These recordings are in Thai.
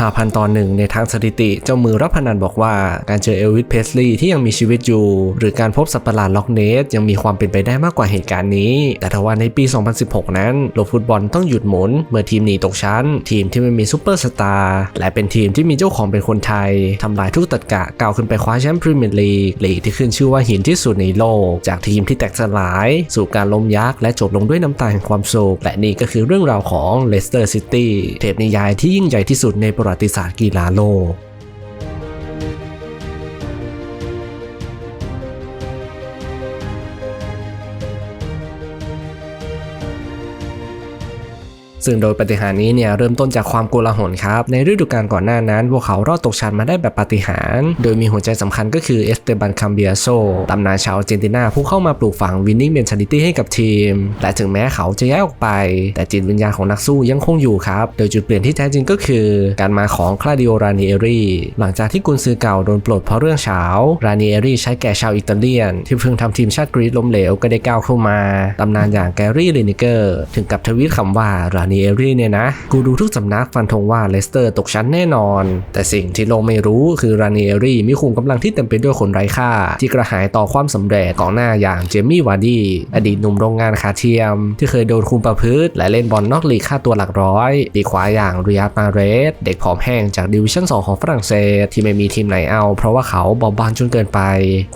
5,000ต่อหนึ่งในทางสถิติเจ้ามือรับพนันบอกว่าการเจอเอลวิสเพสลีย์ที่ยังมีชีวิตอยู่ หรือการพบสัตว์ประหลาดล็อกเนสยังมีความเป็นไปได้มากกว่าเหตุการณ์นี้ แต่ทว่าในปี 2016 นั้นโลกฟุตบอลต้องหยุดหมุน เมื่อทีมหนีตกชั้น ทีมที่ไม่มีซูเปอร์สตาร์และเป็นทีมที่มีเจ้าของเป็นคนไทยทำลายทุกตรรกะก้าวขึ้นไปคว้าแชมป์พรีเมียร์ลีกลีกที่ขึ้นชื่อว่าหินที่สุดในโลก จากทีมที่แตกสลาย สู่การล้มยักษ์และจบลงด้วยน้ำตาแห่งความโศกและนี่ก็คือเรื่องราวของเลสเตอร์ซิตี้เทพนิยายที่ยิ่งใหญ่ที่สุดในปประวัติศาสตร์กีฬาโลก ซึ่งโดยปฏิหารนี้เนี่ยเริ่มต้นจากความโกลาหลครับ ในฤดูกาลก่อนหน้านั้นพวกเขารอดตกชั้นมาได้แบบปาฏิหาริย์โดยมีหัวใจสำคัญก็คือเอสเตบันคัมเบียโซตำนานชาวอาร์เจนตินาผู้เข้ามาปลูกฝังวินนิ่งเมน t ลิตี้ให้กับทีม และถึงแม้เขาจะย้ายออกไป แต่จิตวิญญาณของนักสู้ยังคงอยู่ครับ โดยจุดเปลี่ยนที่แท้จริงก็คือ การมาของคลาดิโอรานิเอรีหลังจากที่กุนซือเก่าโดนปลดเพราะเรื่องเฉารานิเอรีใช้แก่ชาวอิตาเลียน ที่เพิ่งทำทีมชาติกรีซล้มเหลวก็ได้ก้าวเข้ามาตำนานอย่างแกรี่ลินิเกอร์ถึงกับทวีตคำว่ารานิเอรี่เนี่ยนะกูดูทุกสำนักฟันธงว่าเลสเตอร์ตกชั้นแน่นอน แต่สิ่งที่โลกไม่รู้คือรานิเอรี่มีขุมกำลังที่เต็มไปด้วยคนไร้ค่า ที่กระหายต่อความสำเร็จกองหน้าอย่างเจมี่วาร์ดี้อดีตหนุ่มโรงงานขาเทียม ที่เคยโดนคุมประพฤติ และเล่นบอลนอกลีกค่าตัวหลักร้อยปีขวาอย่างริยัตมาเรสเด็กผอมแห้งจากดิวิชั่น 2 ของฝรั่งเศส ที่ไม่มีทีมไหนเอา เพราะว่าเขาบอบบางจนเกินไป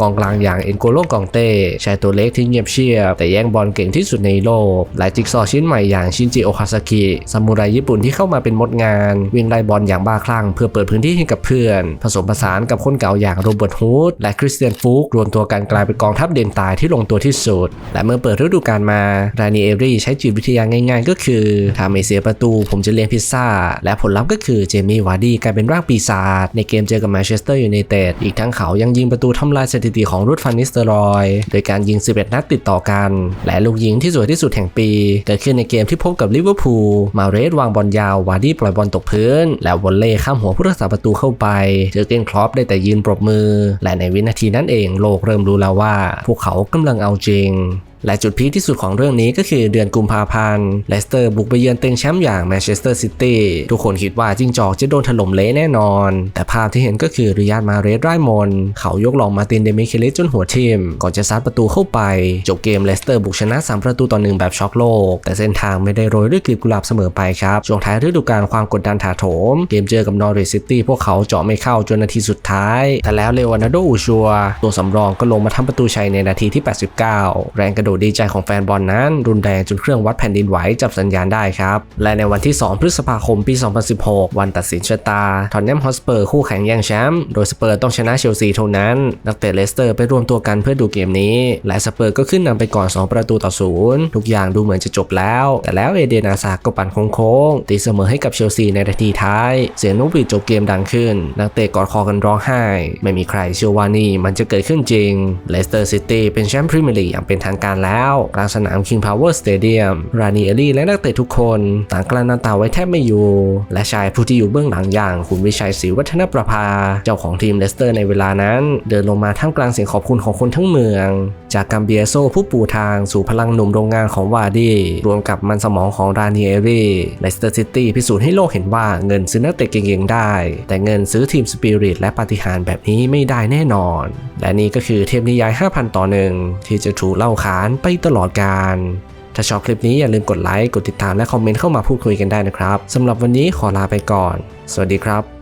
กองกลางอย่างเอ็นโกโลกองเต้ชายตัวเล็กที่เงียบเชียบแต่แย่งบอลเก่งที่สุดในโลก และจิ๊กซอว์ชิ้นใหม่อย่างชินจิโอคาซากิซามูไรญี่ปุ่นที่เข้ามาเป็นมดงาน วิ่งไล่บอลอย่างบ้าคลั่งเพื่อเปิดพื้นที่ให้กับเพื่อน ผสมผสานกับคนเก่าอย่างโรเบิร์ตฮูดและคริสเตียนฟุกรวมตัวกันกลายเป็นกองทัพเด่นตายที่ลงตัวที่สุด และเมื่อเปิดฤดูกาลมารานีเอรี่ใช้จิตวิทยาง่าย ๆ ก็คือถ้าไม่เสียประตูผมจะเลี้ยงพิซซ่า และผลลัพธ์ก็คือเจมี่วาร์ดี้กลายเป็นร่างปีศาจในเกมเจอกับแมนเชสเตอร์ยูไนเต็ดอีกทั้งเขายังยิงประตูทำลายสถิติของรูดฟันนิสเตอรอยโดยการยิง 11 นัดติดต่อกัน และลูกยิงที่สวยที่สุดแห่งปี เกิดขึ้นในเกมที่พบกับลิเวอร์พูลมาเรสวางบอลยาววาร์ดี้ปล่อยบอลตกพื้น แล้ววอลเล่ข้ามหัวผู้รักษาประตูเข้าไปเจอเกนครอปได้แต่ยืนปรบมือ และในวินาทีนั้นเองโลกเริ่มรู้แล้วว่า พวกเขากำลังเอาจริง และจุดพีคที่สุดของเรื่องนี้ก็คือเดือนกุมภาพันธ์เลสเตอร์บุกไปเยือนเต็งแชมป์อย่างแมนเชสเตอร์ซิตี้ทุกคนคิดว่าจิ้งจอกจะโดนถล่มเละแน่นอน แต่ภาพที่เห็นก็คือริยาดมาเรสไร้มน เขายกหลองมาตินเดมิเคเลสจนหัวทิ่มก่อนจะซัดประตูเข้าไป จบเกมเลสเตอร์บุกชนะ 3 ประตูต่อหนึ่งแบบช็อกโลก แต่เส้นทางไม่ได้โรยด้วยกลีบกุหลาบเสมอไปครับช่วงท้ายฤดูกาลความกดดันถาโถม เกมเจอกับนอริสซิตี้พวกเขาเจาะไม่เข้าจนนาทีสุดท้ายแต่แล้วเลวานาโดอูชัวตัวสำรองก็ลงมาทำประตูชัยในนาทีที่ 89 แรงกระโดดดีใจของแฟนบอลนั้น รุนแรงจนเครื่องวัดแผ่นดินไหวจับสัญญาณได้ครับ และในวันที่ 2 พฤษภาคมปี 2016 วันตัดสินชะตาทอนแนมฮอสเปอร์คู่แข่งแย่งแชมป์โดยสเปอร์ต้องชนะเชลซีเท่านั้น นักเตะเลสเตอร์ไปรวมตัวกันเพื่อดูเกมนี้ และสเปอร์ก็ขึ้นนำไปก่อน 2 ประตูต่อศูนย์ทุกอย่างดูเหมือนจะจบแล้ว แต่แล้วเอเดนอาซาก็ปั่นโค้งๆตีเสมอให้กับเชลซีในนาทีท้าย เสียงนกหวีดจบเกมดังขึ้น นักเตะกอดคอกันร้องไห้ ไม่มีใครเชื่อว่านี่มันจะเกิดขึ้นจริงเลสเตอร์ซิตี้เป็นแชมป์พรีเมียร์ลีกอย่างเป็นทางการแล้วกลางสนาม King Power Stadium รานีเอลี่และนักเตะทุกคนต่างกลั้นน้ำตาไว้แทบไม่อยู่ และชายผู้ที่อยู่เบื้องหลังอย่างคุณวิชัยศรีวัฒนประภา เจ้าของทีมเลสเตอร์ในเวลานั้น เดินลงมาท่ามกลางเสียงขอบคุณของคนทั้งเมือง จากกัมเบียโซผู้ปูทางสู่พลังหนุ่มโรงงานของวาร์ดีรวมกับมันสมองของรานีเอลี่เลสเตอร์ซิตี้พิสูจน์ให้โลกเห็นว่าเงินซื้อนักเตะเก่งๆได้ แต่เงินซื้อทีมสปิริตและปาฏิหาริย์แบบนี้ไม่ได้แน่นอน และนี่ก็คือเทพนิยาย 5,000 ต่อหนึ่งที่จะถูกเล่าขาานไปตลอดกาลถ้าชอบคลิปนี้อย่าลืมกดไลค์ กดติดตามและคอมเมนต์เข้ามาพูดคุยกันได้นะครับสำหรับวันนี้ขอลาไปก่อน สวัสดีครับ